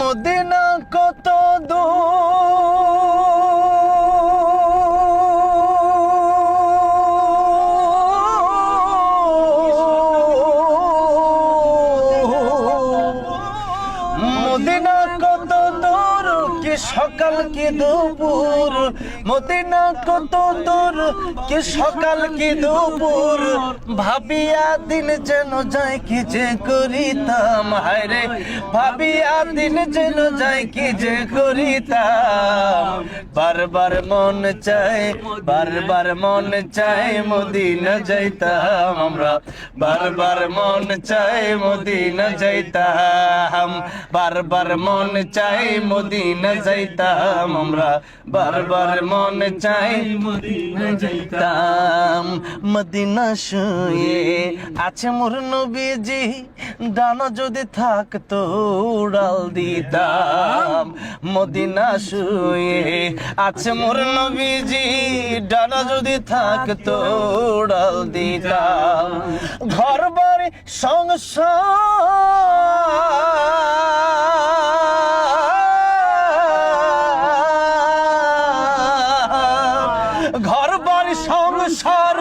Medina কত দূর? সকাল কি দুপুর মদিনা কত দূর, কি সকাল কি দুপুর, ভাবিয়া দিন যেন যাই কি যে করিতাম, হায়রে, ভাবিয়া দিন যেন যাই কি যে করিতাম। বারবার মন চায়, বারবার মন চায় মদিনা যাইতাম আমরা। বারবার মন চায় মদিনা যাইতাম, বারবার মন চাই মদিনা যাইতাম আমরা, বারবার মন চাই মদিনা যাইতাম। মদিনা শুয়ে আছে মোর নবীজি, ডানা যদি থাকতো উড়াল দিতাম। মদিনা শুয়ে আছে মোর নবীজি, ডানা যদি থাকতো উড়াল দিতাম। ঘর বাড়ি সংসার সংসার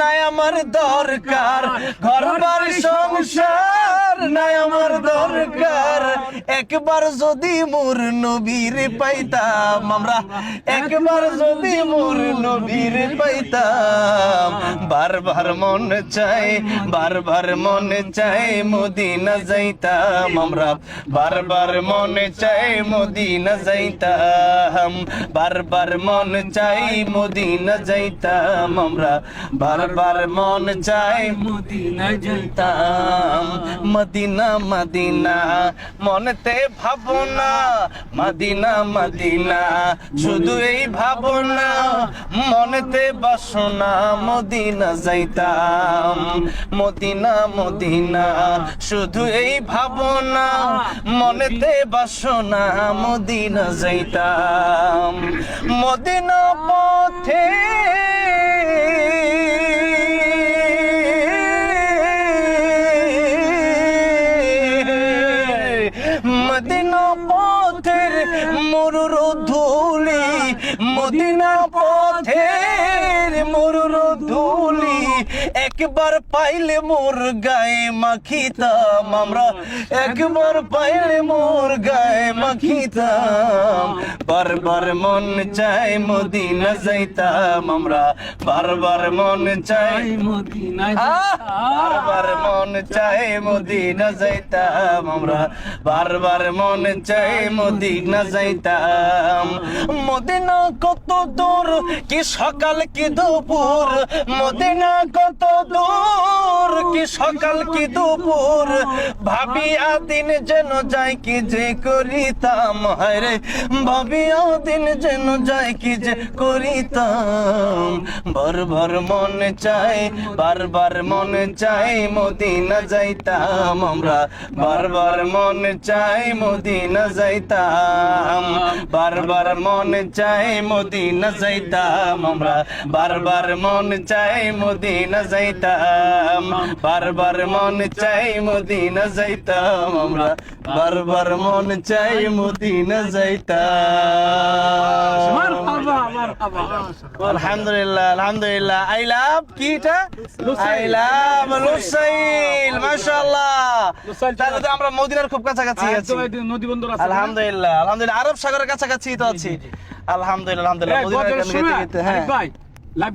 নাই আমার দরকার। ঘর বাড়ি সংসার নাই আমার দরকার। একবার যদি মোর নবীর পাইতাম আমরা, একবার যদি মোর নবীর পাইতাম। বারবার মন চাই, বারবার মন চাই মদিনা যাইতাম আমরা। বারবার মন চাই মদিনা যাইতাম। বারবার মন চাই মদিনা যাইতাম আমরা। বারবার মন চাই মদিনা যাইতাম। মদিনা মদিনা, মনেতে ভাবনা। মাদিনা মাদিনা, শুধু এই ভাবনা। মনেতে বাসনা, মদিনা যাইতাম। মদিনা মদিনা, শুধু এই ভাবনা। মনেতে বাসনা, মদিনা যাইতাম। মদিনা পথে মদিনা পথের মরুর ধুলি একবার পাইলে মোর গায়ে মাখিতাম আমরা একবার পাইলে মোর গায়ে মাখিতাম বারবার মন চাই মদিনা যাইতাম আমরা বারবার মন চাই মদিনা বারবার মন চাই মদিনা যাইতাম আমরা বারবার মন চাই মদিনা যাইতাম মদিনা কত দূর, কি সকাল, কি দুপুর। মদিনা কত দূর, কি সকাল, কি দুপুর? ভাবিয়া দিন যেন যাই কি যে করিতাম? হায়রে ভাবিয়া দিন যেন যাই কি যে করিতাম? বারবার মন চাই বারবার মন চাই, মদিনা যাইতাম আমরা। বারবার মন চাই, মদিনা যাইতাম। বারবার মন চাই, মদিনা যাইতাম আমরা। বারবার মন চাই, মদিনা যাইতাম। বারবার মন চাই মদিনা যাইতাম আমরা। বারবার মন চাই মদিনা যাইতাম। আলহামদুলিল্লাহ আলহামদুলিল্লাহ। আই লাভ কিটা আই লাভ লুসাইল মাশাআল্লাহ। তাহলে তো আমরা মদিনার খুব কাছাকাছি আছি? আলহামদুলিল্লাহ আলহামদুলিল্লাহ। আরব সাগরের কাছাকাছি তো আছি। আলহামদুলিল্লাহ আলহামদুলিল্লাহ। মদিনার হ্যাঁ।